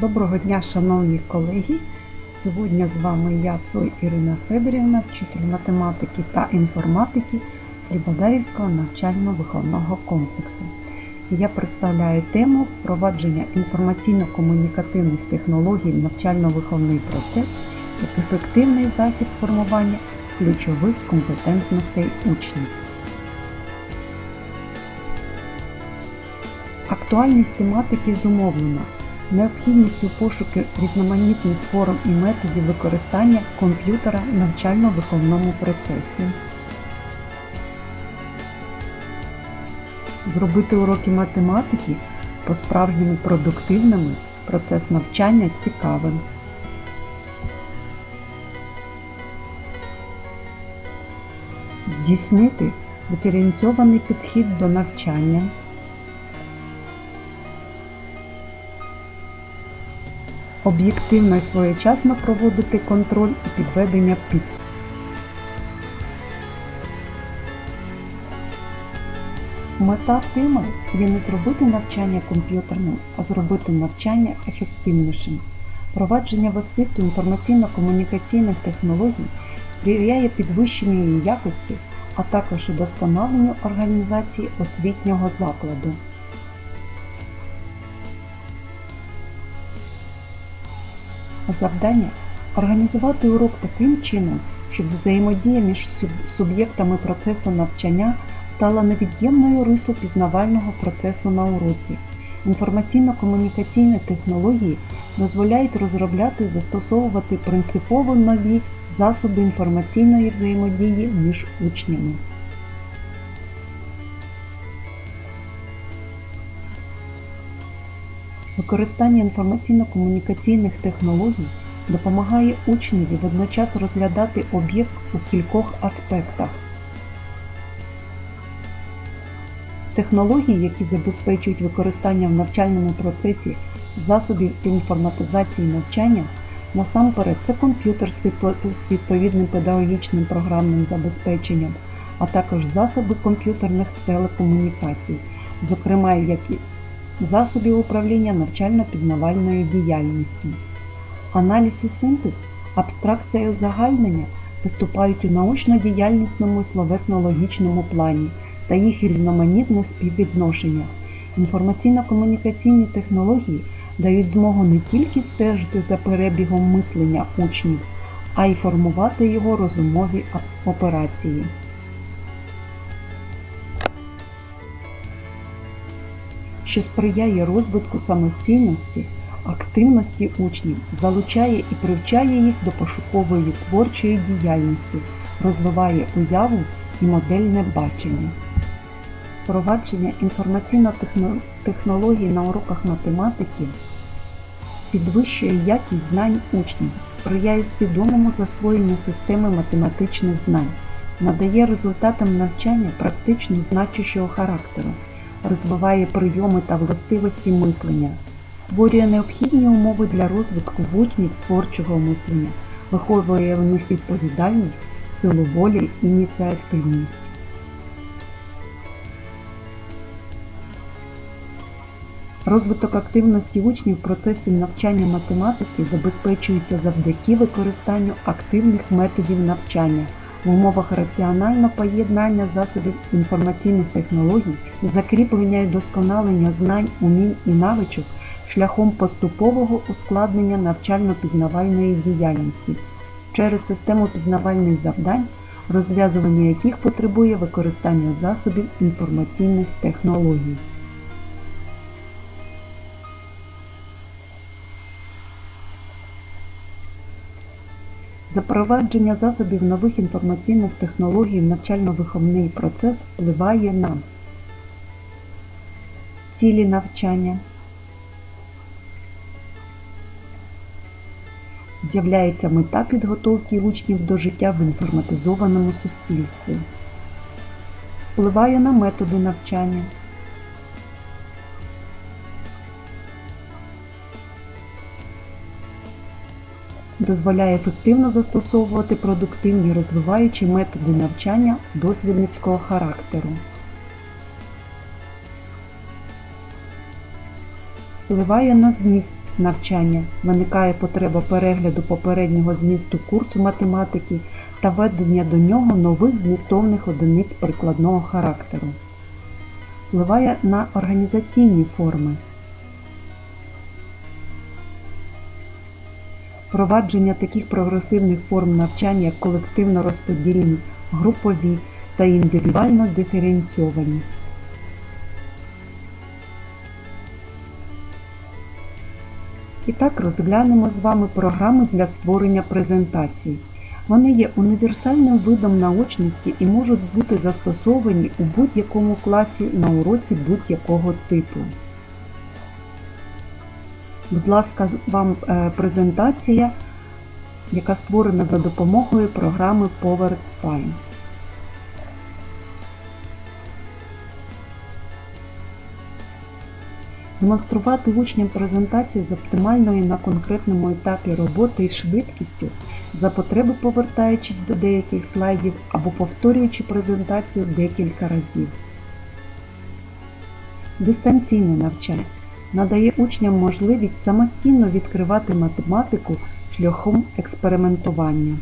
Доброго дня, шановні колеги! Сьогодні з вами я, Цой Ірина Федорівна, вчитель математики та інформатики Лібодарівського навчально-виховного комплексу. Я представляю тему впровадження інформаційно-комунікативних технологій в навчально-виховний процес як ефективний засіб формування ключових компетентностей учнів. Актуальність тематики зумовлена необхідністю пошуку різноманітних форм і методів використання комп'ютера в навчально-виховному процесі. Зробити уроки математики по-справжньому продуктивними, процес навчання цікавим. Здійснити диференційований підхід до навчання. Об'єктивно і своєчасно проводити контроль і підведення підсумків. Мета теми є не зробити навчання комп'ютерним, а зробити навчання ефективнішим. Провадження в освіту інформаційно-комунікаційних технологій сприяє підвищенню її якості, а також удосконаленню організації освітнього закладу. Завдання організувати урок таким чином, щоб взаємодія між суб'єктами процесу навчання стала невід'ємною рисою пізнавального процесу на уроці. Інформаційно-комунікаційні технології дозволяють розробляти і застосовувати принципово нові засоби інформаційної взаємодії між учнями. Використання інформаційно-комунікаційних технологій допомагає учневі водночас розглядати об'єкт у кількох аспектах. Технології, які забезпечують використання в навчальному процесі засобів інформатизації навчання, насамперед це комп'ютер з відповідним педагогічним програмним забезпеченням, а також засоби комп'ютерних телекомунікацій, зокрема як засобів управління навчально-пізнавальною діяльністю. Аналіз і синтез, абстракція і узагальнення виступають у научно-діяльнісному словесно-логічному плані та їх різноманітне співвідношення. Інформаційно-комунікаційні технології дають змогу не тільки стежити за перебігом мислення учнів, а й формувати його розумові операції. Що сприяє розвитку самостійності, активності учнів, залучає і привчає їх до пошукової творчої діяльності, розвиває уяву і модельне бачення. Впровадження інформаційно-технологій на уроках математики підвищує якість знань учнів, сприяє свідомому засвоєнню системи математичних знань, надає результатам навчання практично значущого характеру, розвиває прийоми та властивості мислення, створює необхідні умови для розвитку в учнів творчого мислення, виховує в них відповідальність, силу волі і ініціативність. Розвиток активності учнів в процесі навчання математики забезпечується завдяки використанню активних методів навчання в умовах раціонального поєднання засобів інформаційних технологій, закріплення і досконалення знань, умінь і навичок шляхом поступового ускладнення навчально-пізнавальної діяльності через систему пізнавальних завдань, розв'язування яких потребує використання засобів інформаційних технологій. Запровадження засобів нових інформаційних технологій в навчально-виховний процес впливає на цілі навчання. З'являється мета підготовки учнів до життя в інформатизованому суспільстві. Впливає на методи навчання. Дозволяє ефективно застосовувати продуктивні розвиваючі методи навчання дослідницького характеру. Впливає на зміст навчання виникає потреба перегляду попереднього змісту курсу математики та введення до нього нових змістовних одиниць прикладного характеру. Впливає на організаційні форми. Впровадження таких прогресивних форм навчання, як колективно розподілені, групові та індивідуально диференційовані. І так розглянемо з вами програми для створення презентацій. Вони є універсальним видом наочності і можуть бути застосовані у будь-якому класі на уроці будь-якого типу. Будь ласка, вам е, презентація, яка створена за допомогою програми PowerPoint. Демонструвати учням презентацію з оптимальною на конкретному етапі роботи і швидкістю, за потреби повертаючись до деяких слайдів або повторюючи презентацію декілька разів. Дистанційне навчання надає учням можливість самостійно відкривати математику шляхом експериментування.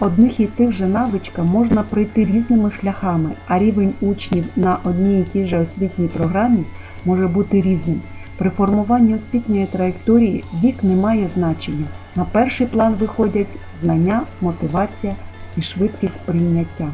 Одних і тих же навичка можна пройти різними шляхами, а рівень учнів на одній і тій же освітній програмі може бути різним. При формуванні освітньої траєкторії вік не має значення. На перший план виходять знання, мотивація і швидкість прийняття.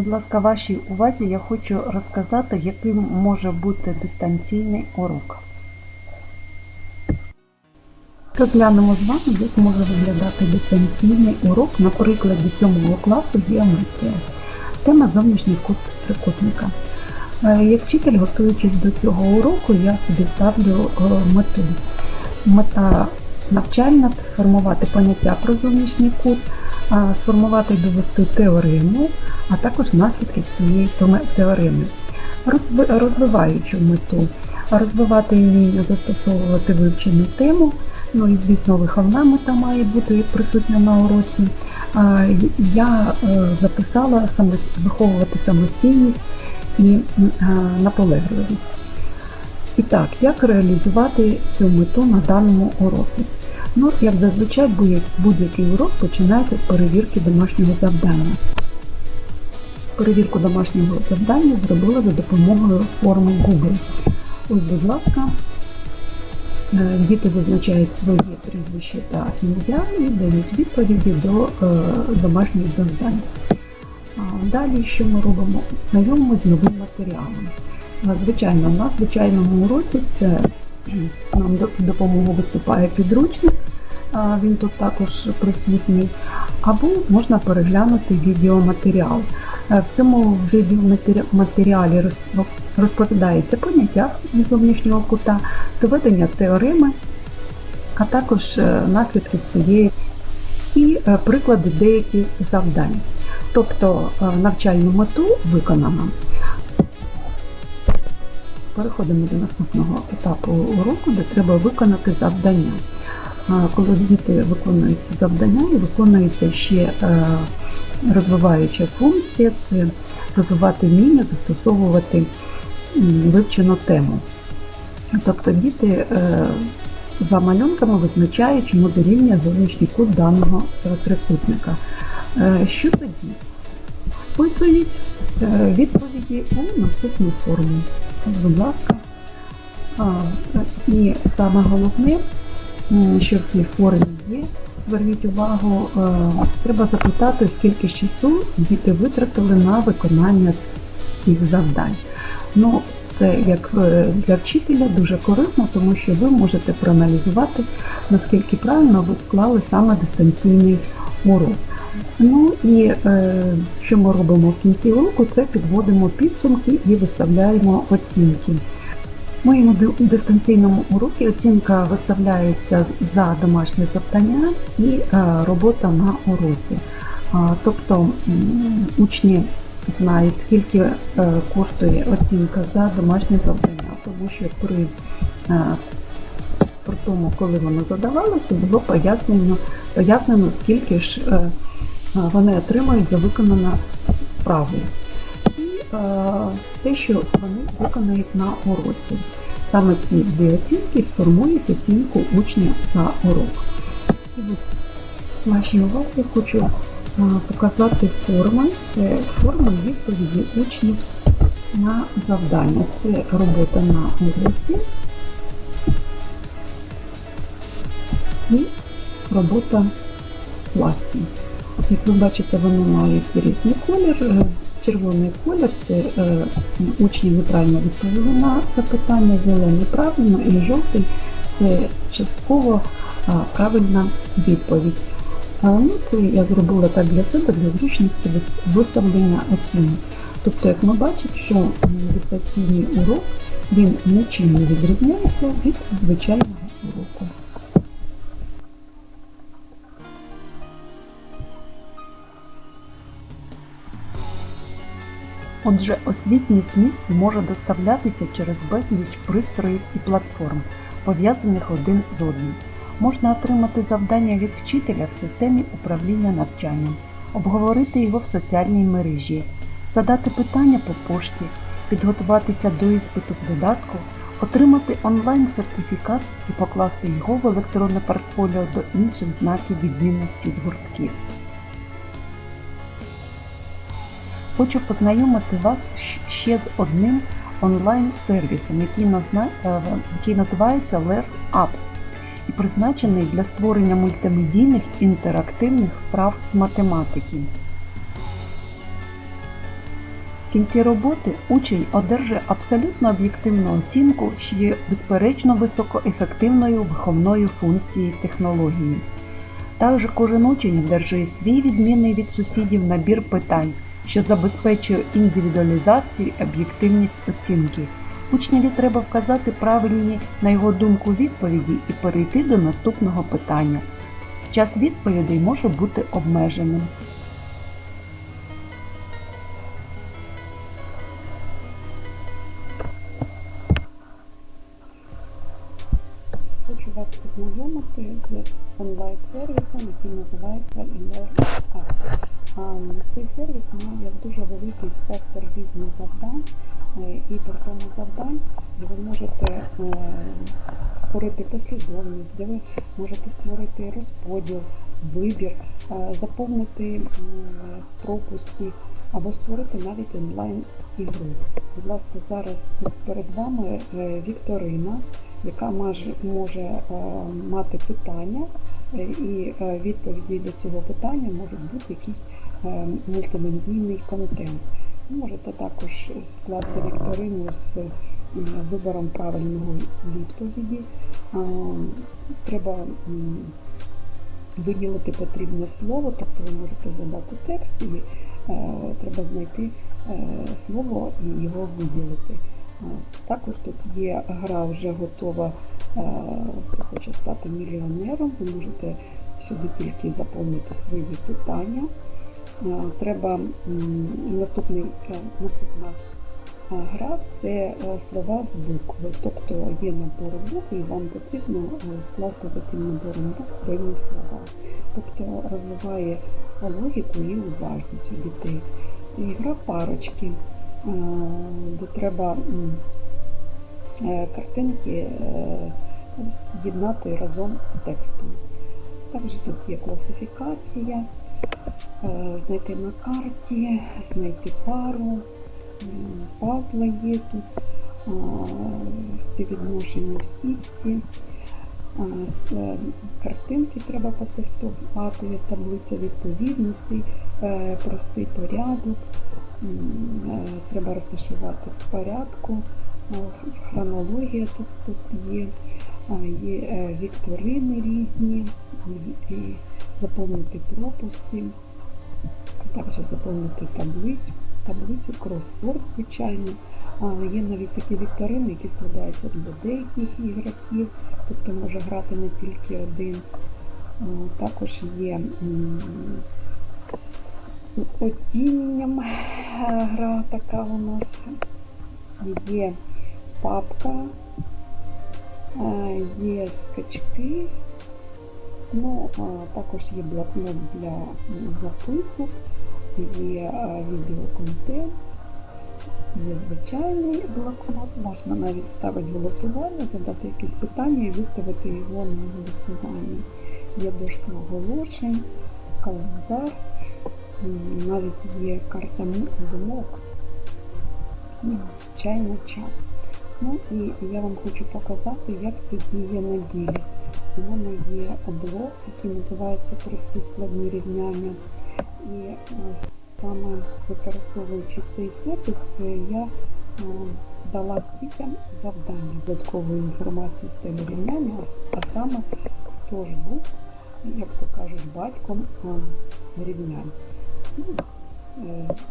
Будь ласка, вашій увазі я хочу розказати, яким може бути дистанційний урок. Розглянемо з вами, як може виглядати дистанційний урок на прикладі 7 класу геометрія. Тема зовнішній кут трикутника. Е, Як вчитель, готуючись до цього уроку, я собі ставлю е, мету. Мета навчальна це сформувати поняття про зовнішній кут, сформувати і довести теорему, а також наслідки з цієї теореми. Розвиваючу мету, розвивати вміння застосовувати вивчену тему. Ну і звісно, виховна мета має бути присутня на уроці. Я е, записала виховувати самостійність і наполегливість. І так, як реалізувати цю мету на даному уроці? Ну, як зазвичай, будь- будь-який урок починається з перевірки домашнього завдання. Перевірку домашнього завдання зробила за допомогою форми Google. Ось, будь ласка, е, діти зазначають своє прізвище та ім'я і дають відповіді до е, домашніх завдань. Далі що ми робимо? Знайомимося з новим матеріалом. Звичайно, на звичайному уроці це нам допомогу виступає підручник, він тут також присутній, або можна переглянути відеоматеріал. Е, В цьому відеоматеріалі розповідається поняття зовнішнього кута, доведення теореми, а також е, наслідки з цієї і е, приклади деяких завдань. Тобто навчальну мету виконано. Переходимо до наступного етапу уроку, де треба виконати завдання. Коли діти виконують ці завдання і виконується ще е, розвиваюча функція, це розвивати вміння, застосовувати вивчену тему. Тобто діти е, за малюнками визначають, чому дорівнює зовнішній кут даного трикутника. Е, Що тоді? Вписують е, відповіді у наступну форму. Будь ласка. І саме головне, що в цій формі є, зверніть увагу, е, треба запитати, скільки часу діти витратили на виконання цих завдань. Ну, це як е, для вчителя дуже корисно, тому що ви можете проаналізувати, наскільки правильно ви склали саме дистанційний урок. Ну і е, що ми робимо в кінці уроку, це підводимо підсумки і виставляємо оцінки. В моєму дистанційному уроці оцінка виставляється за домашнє завдання і е, робота на уроці. Тобто учні знають, скільки е, коштує оцінка за домашнє завдання, тому що при, е, при тому, коли воно задавалося, було пояснено, пояснено скільки ж е, вони отримають за виконану вправу. І те, що вони виконають на уроці. Саме ці дві оцінки сформують оцінку учня за урок. І вашій увазі хочу показати форми. Це форми відповіді учнів на завдання. Це робота на уроці і робота в класі. Як ви бачите, вони мають різний колір. Е, Червоний колір це е, учні неправильно відповіли на запитання, зелений правильно і жовтий це частково правильна відповідь. Це я зробила так для себе, для зручності виставлення оцінок. Тобто, як ми бачимо, що дистанційний урок він нічим не відрізняється від звичайного уроку. Отже, освітній зміст може доставлятися через безліч пристроїв і платформ, пов'язаних один з одним. Можна отримати завдання від вчителя в системі управління навчанням, обговорити його в соціальній мережі, задати питання по пошті, підготуватися до іспиту в додатку, отримати онлайн-сертифікат і покласти його в електронне портфоліо до інших знаків відмінності з гуртків. Хочу познайомити вас ще з одним онлайн-сервісом, який, е, називається Learn Apps і призначений для створення мультимедійних інтерактивних вправ з математики. В кінці роботи учень одержує абсолютно об'єктивну оцінку, що є безперечно високоефективною виховною функцією технології. Також кожен учень одержує свій відмінний від сусідів набір питань, що забезпечує індивідуалізацію і об'єктивність оцінки. Учневі треба вказати правильні, на його думку, відповіді і перейти до наступного питання. Час відповідей може бути обмеженим. Хочу вас познайомити з онлайн-сервісом, який називається LearnApps. Цей сервіс має дуже великий спектр різних завдань і при тому завдань, де ви можете е, створити послідовність, де ви можете створити розподіл, вибір, е, заповнити пропуски або створити навіть онлайн-ігру. Будь ласка, зараз перед вами е, Вікторина, яка може, мати питання, і відповіді до цього питання можуть бути якісь мультимедійний контент. Можете також скласти вікторину з вибором правильного відповіді. Треба виділити потрібне слово, тобто ви можете задати текст і е, треба знайти е, слово і його виділити. Е, Також тут є гра вже готова, е, хто хоче стати мільйонером. Ви можете сюди тільки заповнити свої питання. Е, Треба наступний, е, наступна е, гра це слова з букви. Тобто є набор букв і вам потрібно скласти за цим набором букв певні слова. Тобто розвиває логіку і уважність у дітей. І гра парочки, де треба картинки з'єднати разом з текстом. Також тут є класифікація, знайти на карті, знайти пару, м, пазли є тут, е, співвідношення в сітці. Е, Картинки треба посортувати, таблиця відповідностей, е, простий порядок. Е, Треба розташувати в порядку, е, хронологія тут, тут є, є е, вікторини різні, заповнити пропуски, також заповнити таблицю, таблицю кросворд, звичайно. Є навіть такі вікторини, які складаються для деяких ігроків, тобто може грати не тільки один. Також є з оціненням е, гра така у нас. Є папка, е, є скачки, ну, також є блокнот для записок, є е, відеоконтент. Є звичайний блокнот, можна навіть ставити голосування, задати якісь питання і виставити його на голосування. Є дошка оголошень, календар, навіть є карта думок, і чайна чат. Ну і я вам хочу показати, як це діє на ділі. У мене є блок, який називається прості складні рівняння. І е, саме використовуючи цей сервіс, е, я е, дала дітям завдання додаткової інформації з теми рівняння, а саме хто ж був, як то кажуть, батьком рівнянь. Ну,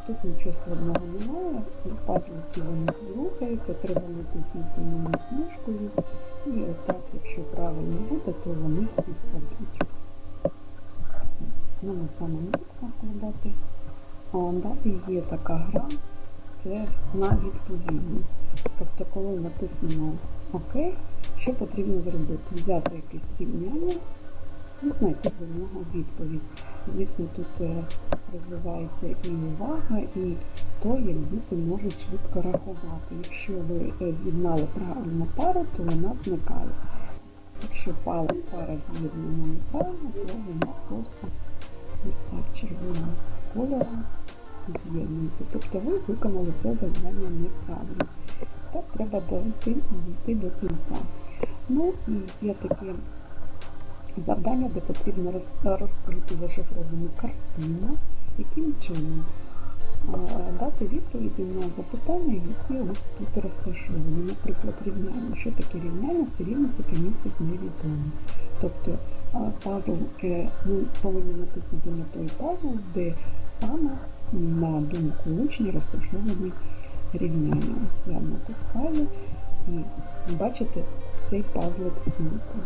Тут нічого складного немає, пазлики вони рухаються, треба натиснути на них мишкою, і отак, якщо правильно буде, то вони співпадуть. Ну, ми саме не будемо. А далі є така гра, це на відповідність. Тобто, коли натиснемо ОК, що потрібно зробити? Взяти якесь рівняння і знайти до нього відповідь. Звісно, тут е, розвивається і увага, і то, як діти можуть швидко рахувати. Якщо ви е, з'єднали правильно пару, то вона зникає. Якщо пара, з'єднана неправильно, то вона червоним кольором. Тобто ви виконали це завдання неправильно. Так треба дойти, дійти до кінця. Ну і є таке завдання, де потрібно роз- розкрити зашифровану картину, яким чином дати відповіді на запитання, які ось тут розташовані. Наприклад, рівняння. Що таке рівняння? Це рівність, яке містить невідомо. Тобто пазл, е, ми повинні натиснути на той пазл, де саме на думку учня розташовані рівняння. Ось я натискаю і бачите, цей пазлик зникне.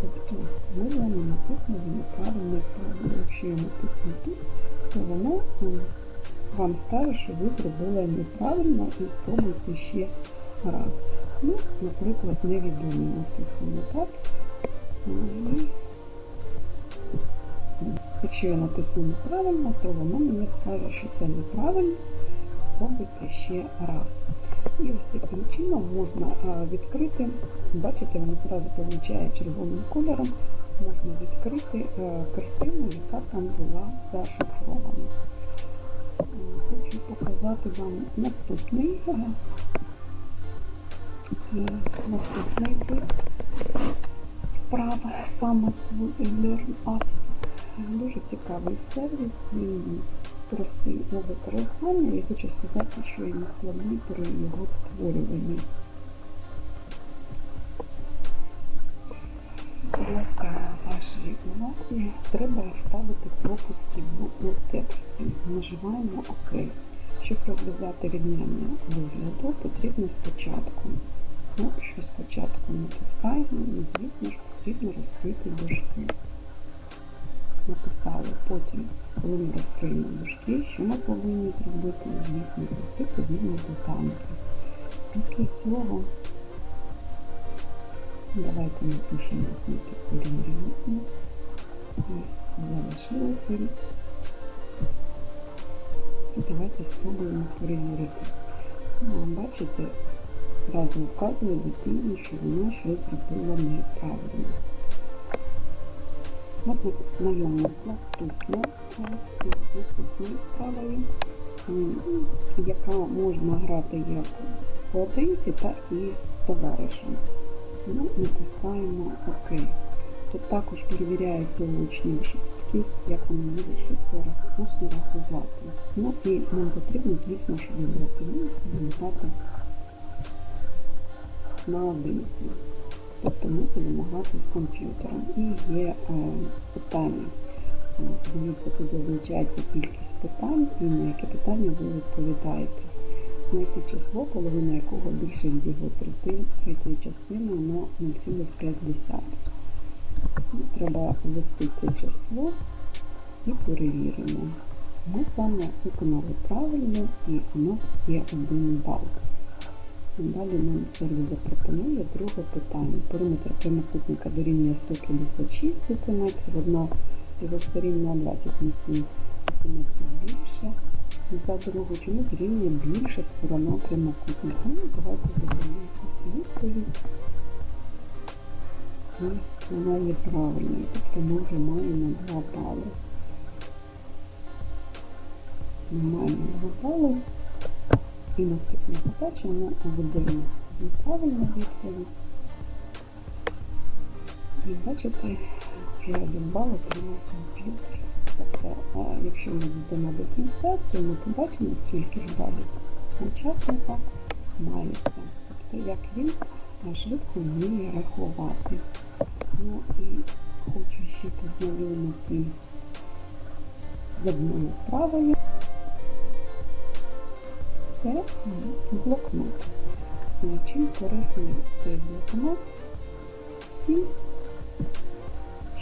Тобто ми з вами натиснули неправильне пазл. Якщо я натисну тут, то воно вам скаже, що ви зробили неправильно і спробуйте ще раз. Ну, наприклад, невідомі натиснемо так. Якщо я натисну неправильно, то воно мені скаже, що це неправильно. Спробуйте ще раз. І ось таким чином можна відкрити, бачите, воно зразу помічає червоним кольором, можна відкрити е, картину, яка там була зашифрована. Хочу показати вам наступний, е, наступний вид вправ саме Learn Apps. Дуже цікавий сервіс, він простий у використанні і хочу сказати, що я не складний при його створюванні. Будь ласка, ваші увазі треба вставити пропуски у тексті. Нажимаємо ОК. Щоб розв'язати рівняння вигляду, потрібно спочатку. Кнопку спочатку натискаємо, ну, звісно ж потрібно розкрити дужки. Написали. Потім, коли ми розкриємо дужки, що ми повинні зробити? Звісно, звести подібні доданки. Після цього Давайте напишемо корінь рівня. Залишилося. І давайте спробуємо перевірити. Ну, бачите, зразу вказує дитині, що вона щось зробила неправильно. От знайомо наступне, наступною справою, яка можна грати як поодинці, так і з товаришем. Ну, натискаємо ОК. Тут також перевіряється учнів швидкість, як вони можуть швидко усно рахувати. Ну і нам потрібно, звісно ж, вибрати ну, вимагати наодинці. Тобто ми будемо грати з комп'ютером. І є е, питання. Е, Дивіться, тут зазначається кількість питань і на яке питання ви відповідаєте. Знайти число, половина якого більше від його третьої частини на 0,5. Ну, Треба ввести це число і перевіримо. Ми вами виконали правильно і у нас є один бал. Далі нам сервіс запропонує друге питання. Периметр прямокутника дорівнює 156 см, одна з його сторін на 28 см більше за другу, чому дорівнює більша сторона прямокутника. Ну, давайте зробимо якусь відповідь. Вона є правильною, тобто ми вже маємо 2 бали. Ми маємо 2 бали. І наступне задача ми видаємо неправильну відповідь. І бачите, один бал отримав комп'ютер. Тобто, а якщо ми йдемо до кінця, то ми побачимо, скільки ж балів учасника мається. Тобто, як він швидко вміє рахувати. Ну і хочу ще познайомити з одною вправою. Це блокнот. Е, Чим корисний цей блокнот? Тим,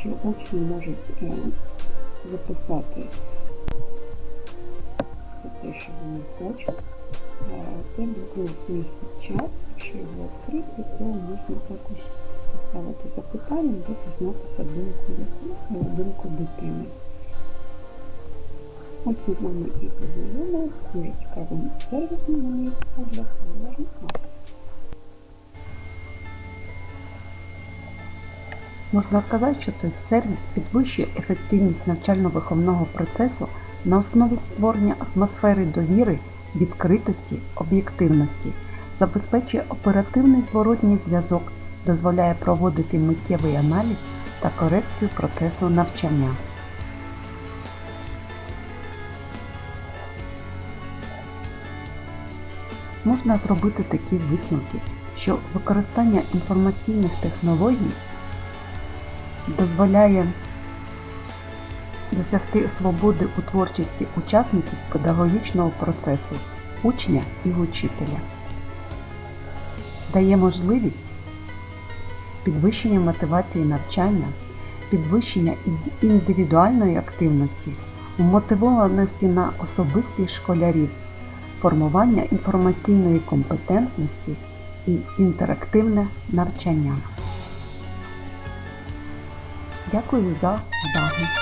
що учні можуть е, записати все те, що вони хочуть. Е, Цей блокнот містить чат, якщо його відкрити, то можна також поставити запитання, де дізнатися е, думку дитини. Ось ми з вами і познайомилися цікавим сервісом, на мій погляд, Learn Apps. Можна сказати, що цей сервіс підвищує ефективність навчально-виховного процесу на основі створення атмосфери довіри, відкритості, об'єктивності, забезпечує оперативний зворотній зв'язок, дозволяє проводити миттєвий аналіз та корекцію процесу навчання. Можна зробити такі висновки, що використання інформаційних технологій дозволяє досягти свободи у творчості учасників педагогічного процесу, учня і учителя, дає можливість підвищення мотивації навчання, підвищення індивідуальної активності, вмотивованості на особистість школярів, формування інформаційної компетентності і інтерактивне навчання. Дякую за увагу.